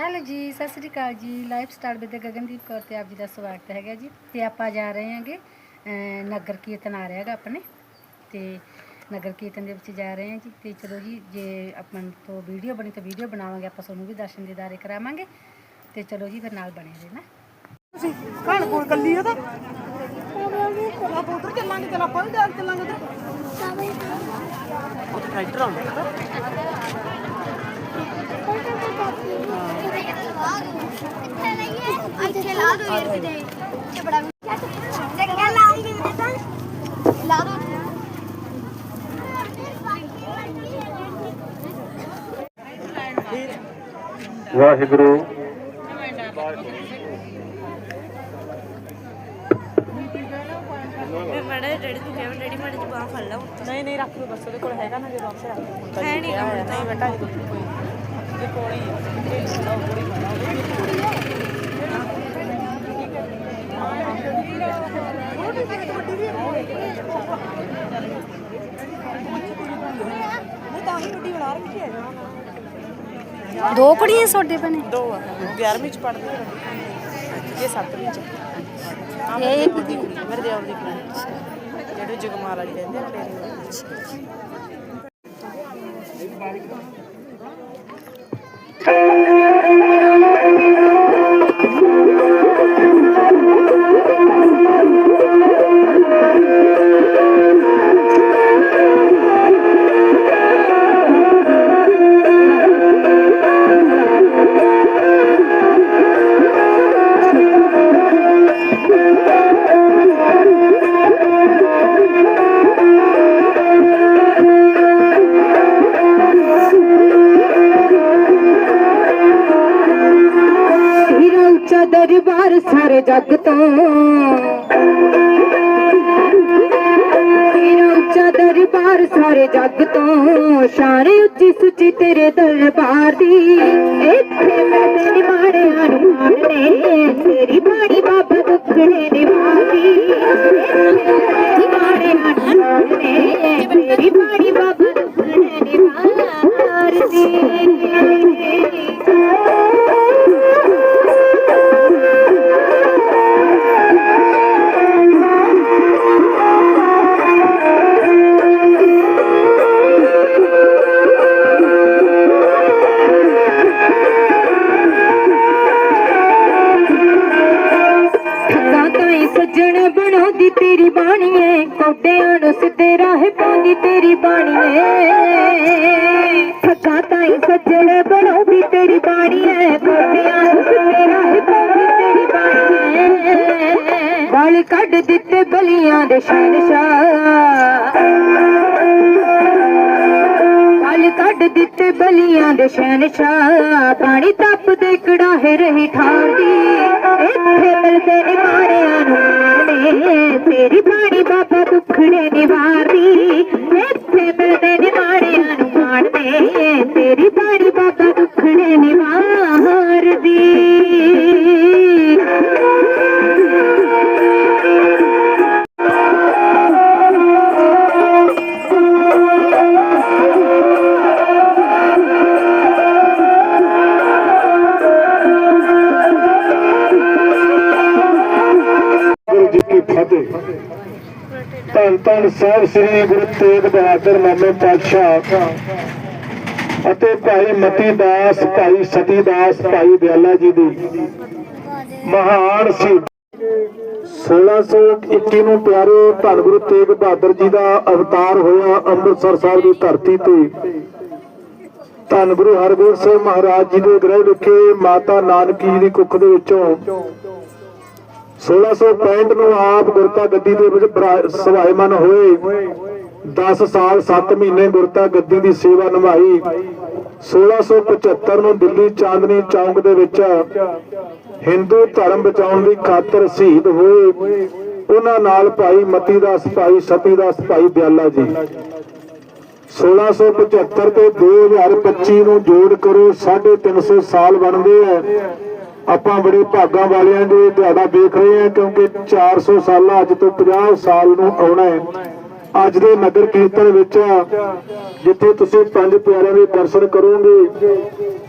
Hello ਜੀ ਸਤਿ ਸ੍ਰੀ ਅਕਾਲ ਜੀ। Life style with Gagandeep Kaur ਤੇ ਆਪ ਜੀ ਦਾ ਸਵਾਗਤ ਹੈਗਾ ਜੀ। ਤੇ ਆਪਾਂ ਜਾ ਰਹੇ ਹਾਂਗੇ ਨਗਰ ਕੀਰਤਨ ਆ ਰਿਹਾ ਹੈਗਾ ਆਪਣੇ। ਤੇ ਨਗਰ ਕੀਰਤਨ ਦੇ ਵਿੱਚ ਜਾ ਰਹੇ ਹਾਂ ਜੀ। ਤੇ ਚਲੋ ਜੀ ਜੇ ਆਪਾਂ ਤੋਂ ਵੀਡੀਓ ਬਣੀ ਤਾਂ ਵੀਡੀਓ ਬਣਾਵਾਂਗੇ ਆਪਾਂ ਤੁਹਾਨੂੰ ਵੀ ਦਰਸ਼ਨ ਦੀਦਾਰੇ ਕਰਾਵਾਂਗੇ। ਤੇ ਚਲੋ ਜੀ ਫਿਰ ਨਾਲ ਬਣੇ ਰਹਿਣਾ ਤੁਸੀਂ ਘਣ ਕੋਲ ਕੱਲੀ ਆ ਤਾਂ? ਆਪਾਂ ਉਧਰ ਚੱਲਾਂਗੇ ਚਲ ਆਪਾਂ ਵੀ ਜਾਣ ਚੱਲਾਂਗੇ ਉਧਰ। ਉਹ ਟਰੈਕਟਰ ਆਉਂਦਾ ਇੱਥੇ ਲਾ ਦੋ ਯਾਰ ਕਿਤੇ ਤੇ ਬੜਾ ਚੰਗਾ ਲਾਉਂਗੀ ਮੈਂ ਤਾਂ ਲਾ ਦੋ ਵਾਹਿਗੁਰੂ ਨਹੀਂ ਨਹੀਂ ਰੱਖ ਲਓ ਬਸ ਉਹਦੇ ਕੋਲ ਹੈਗਾ ਨਾ ਰੱਖ ਲਓ। ਹੁਣ ਤਾਂ। ਹੈ ਹੁਣ ਤਾਂ। ਬੇਟਾ ਇਹ ਕੋਈ ਇਹ ਕੋਲ ਹੀ ਇਹ ਦੋ ਕੁੜੀਆਂ ਛੋਡੇ ਬਣੇ ਦੋ ਆ। 11ਵੀਂ ਚ ਪੜ੍ਹਦੀ ਹੈ ਇਹ 7ਵੀਂ ਚ। ਇਹ ਵੱਡੀ ਕੁੜੀ ਮੇਰੇ ਦੇਵਰ ਦੀ ਕੁੜੀ ਜਿਹੜੇ ਜਗਮਾਲ ਵਾਲੀ ਰਹਿੰਦੇ ਆ ਡੇਰੇ ਦੇ ਤੇਰਾ ਉੱਚਾ ਦਰਬਾਰ ਸਾਰੇ ਜੱਗ ਤੋਂ। ਤੇਰਾ ਉੱਚਾ ਦਰਬਾਰ ਸਾਰੇ ਜੱਗ ਤੋਂ। ਸ਼ਾਨ ਉੱਚੀ ਸੁੱਚੀ ਤੇਰੇ ਦਰਬਾਰ ਦੀ। ਇੱਥੇ ਮਿਲਦੇ ਨੀ ਮਾੜਿਆਂ ਨੂੰ ਮਾਣਨੇ ਤੇਰੀ ਬਾਣੀ ਬਾਬਾ ਦੁੱਖੜੇ ਨਿਵਾਰੀ ਇੱਥੇ ਮਾੜਿਆਂ ਨੂੰ ਮਾਣਨੇ ਤੇਰੀ ਬਾਣੀ ਬਾਬਾ ਦੁੱਖੜੇ ਦੀ ਠੱਗਾ ਤੇਰੀ ਬਾਣੀ ਕੋਡਿਆਂ ਨੂੰ ਸਿੱਧੇ ਰਾਹ ਪਾਉਂਦੀ ਤੇਰੀ ਬਾਣੀ ਏ ਠੱਗਾ ਤਾਈ ਸੱਜਣ ਬਣਾਉਂਦੀ ਤੇਰੀ ਬਾਣੀ ਏ ਕੋਡਿਆਂ ਨੂੰ ਸਿੱਧੇ ਰਾਹ ਪਾਉਂਦੀ ਤੇਰੀ ਬਾਣੀ ਏ ਵਾਲ ਕੱਢ ਦਿੱਤੇ ਬਲੀਆਂ ਦੇ ਸ਼ਹਿਨਸ਼ਾਹ। ਕੱਢ ਦਿੱਤੇ ਬਲੀਆਂ ਦੇ ਸ਼ਹਿਨਸ਼ਾਹ। ਪਾਣੀ ਤਪਦੇ ਕੜਾਹੇ ਰਹੀ ਠਾਂਦੀ ਇੱਥੇ ਮਿਲਦੇ ਨੇ ਨੂੰ ਤੇਰੀ ਬਾਣੀ ਬਾਬਾ ਦੁੱਖੜੇ ਦੀ ਧੰਨ ਧੰਨ ਸਾਹਿਬ ਸ੍ਰੀ ਗੁਰੂ ਤੇਗ ਬਹਾਦਰ ਨਾਮੇ ਪਾਤਸ਼ਾਹ ਅਤੇ ਭਾਈ ਮਤੀ ਦਾਸ ਭਾਈ ਸਤੀ ਦਾਸ ਭਾਈ ਦਿਆਲਾ ਜੀ ਦੀ ਮਹਾਨ ਸੀ 1621 ਨੂੰ ਪਿਆਰੇ ਧੰਨ ਗੁਰੂ ਤੇਗ ਬਹਾਦਰ ਜੀ ਦਾ ਅਵਤਾਰ ਹੋਇਆ ਅੰਮ੍ਰਿਤਸਰ ਸਾਹਿਬ ਦੀ ਧਰਤੀ ਤੇ। ਧੰਨ ਗੁਰੂ ਹਰਗੋਬਿੰਦ ਸਿੰਘ ਮਹਾਰਾਜ ਜੀ ਦੇ ਗ੍ਰਹਿ ਵਿਖੇ ਮਾਤਾ ਨਾਨਕੀ ਜੀ ਦੀ ਕੁੱਖ ਦੇ ਵਿੱਚੋਂ 1665 ਨੂੰ ਆਪ ਗੁਰਤਾ ਗੱਦੀ ਦੇ ਵਿੱਚ ਸਵਾਇਮਨ ਹੋਏ। 10 ਸਾਲ 7 ਮਹੀਨੇ ਗੁਰਤਾ ਗੱਦੀ ਦੀ ਸੇਵਾ ਨਿਭਾਈ। 1675 ਨੂੰ ਦਿੱਲੀ ਚਾਂਦਨੀ ਚੌਂਕ ਦੇ ਵਿੱਚ ਹਿੰਦੂ ਧਰਮ ਬਚਾਉਣ ਦੀ ਖਾਤਰ ਸ਼ਹੀਦ ਹੋਏ। ਉਹਨਾਂ ਨਾਲ ਭਾਈ ਮਤੀ ਦਾਸ ਭਾਈ ਸਤੀ ਦਾਸ ਭਾਈ ਦਿਆਲਾ ਜੀ। 1675 ਤੇ 2025 ਨੂੰ ਜੋੜ ਕਰੋ 350 ਸਾਲ ਬਣਦੇ ਆ। ਆਪਾਂ ਬੜੇ ਭਾਗਾਂ ਵਾਲਿਆਂ ਦੇ ਦਿਹਾੜਾ ਦੇਖ ਰਹੇ ਹਾਂ ਕਿਉਂਕਿ 400 ਸਾਲਾਂ ਅੱਜ ਤੋਂ 50 ਸਾਲ ਨੂੰ ਆਉਣਾ ਹੈ। ਅੱਜ ਦੇ ਨਗਰ ਕੀਰਤਨ ਵਿੱਚ ਜਿੱਥੇ ਤੁਸੀਂ ਪੰਜ ਪਿਆਰਿਆਂ ਦੇ ਦਰਸ਼ਨ ਕਰੋਗੇ,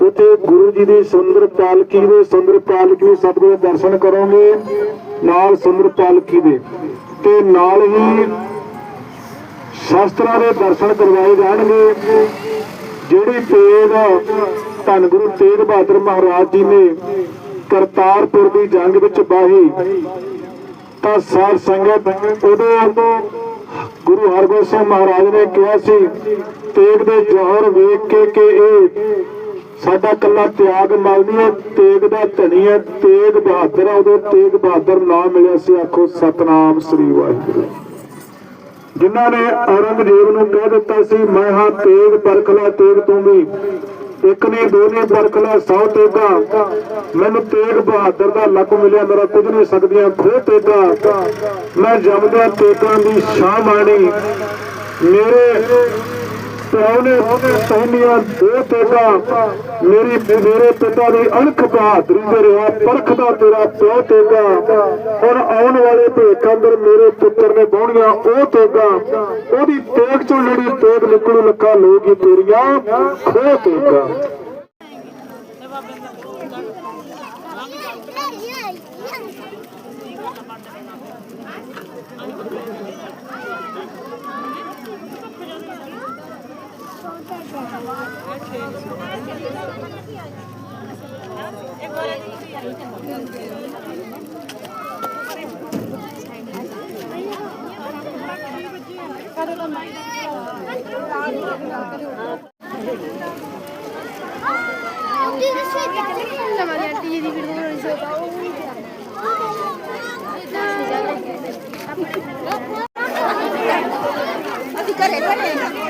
ਉੱਥੇ ਗੁਰੂ ਜੀ ਦੀ ਸੁੰਦਰ ਪਾਲਕੀ ਦੇ, ਸੁੰਦਰ ਪਾਲਕੀ ਸਤਿਗੁਰੂ ਦੇ ਦਰਸ਼ਨ ਕਰੋਗੇ, ਨਾਲ ਸੁੰਦਰ ਪਾਲਕੀ ਦੇ। ਤੇ ਨਾਲ ਹੀ ਸ਼ਾਸਤਰਾਂ ਦੇ ਦਰਸ਼ਨ ਕਰਵਾਏ ਜਾਣਗੇ, ਜਿਹੜੀ ਤੇਗ ਧੰਨ ਗੁਰੂ ਤੇਗ ਬਹਾਦਰ ਮਹਾਰਾਜ ਜੀ ਨੇ ਕਰਤਾਰਪੁਰ ਦੀ ਜੰਗ ਵਿੱਚ ਬਾਹੀ, ਤਾਂ ਸਾਧ ਸੰਗਤ ਉਦੋਂ ਗੁਰੂ ਹਰਗੋਬਿੰਦ ਸਿੰਘ ਮਹਾਰਾਜ ਨੇ ਕਿਹਾ ਸੀ, ਤੇਗ ਦੇ ਜੋਹਰ ਵੇਖ ਕੇ ਕਿ ਇਹ ਸਾਡਾ ਕੱਲਾ ਤਿਆਗ ਮਲਦੀ ਹੈ, ਤੇਗ ਦਾ ਧਨੀ ਹੈ, ਤੇਗ ਬਹਾਦਰ ਹੈ ਉਦੋਂ ਤੇਗ ਬਹਾਦਰ ਨਾਮ ਮਿਲਿਆ ਸੀ, ਆਖੋ ਸਤਨਾਮ ਸ੍ਰੀ ਵਾਹਿਗੁਰੂ। ਜਿਨ੍ਹਾਂ ਨੇ ਔਰੰਗਜ਼ੇਬ ਨੂੰ ਕਹਿ ਦਿੱਤਾ ਸੀ, ਮੈਂ ਹਾਂ ਤੇਗ ਪਰਖਲਾ ਤੇਗ ਤੂੰ ਵੀ ਇੱਕ ਨਹੀਂ, ਦੋ ਨਹੀਂ ਪਰਖਲਾ ਸੌ ਤੇਗਾ। ਮੈਨੂੰ ਤੇਗ ਬਹਾਦਰ ਦਾ ਲੱਕ ਮਿਲਿਆ, ਮੇਰਾ ਕੁਝ ਨਹੀਂ ਸਕਦੀਆਂ ਖੋ ਤੇਗਾ। ਮੈਂ ਜਮਦਿਆਂ ਤੇਗਾਂ ਦੀ ਸ਼ਾਹ ਮਾਣੀ ਮੇਰੇ ਪਿਓ ਨੇ ਦੋ ਤੇਗਾ ਮੇਰੀ ਮੇਰੇ ਪਿਤਾ ਦੀ ਅਣਖ ਬਹਾਦਰੀ ਤੇ ਰਿਹਾ ਪਰਖਦਾ ਤੇਰਾ ਪਿਓ ਤੇਗਾ। ਹੁਣ ਆਉਣ ਵਾਲੇ ਭੇਖ ਅੰਦਰ ਮੇਰੇ ਪੁੱਤਰ ਨੇ ਬਾਉਣੀਆਂ ਉਹ ਤੇਗਾ। ਉਹਦੀ ਤੇਗ ਚੋਂ ਜਿਹੜੀ ਤੇਗ ਨਿਕਲੂ, ਲੱਖਾਂ ਲੋਗੀ ਤੇਰੀਆਂ ਖੋ ਤੇਗਾ। Hadi kare kare.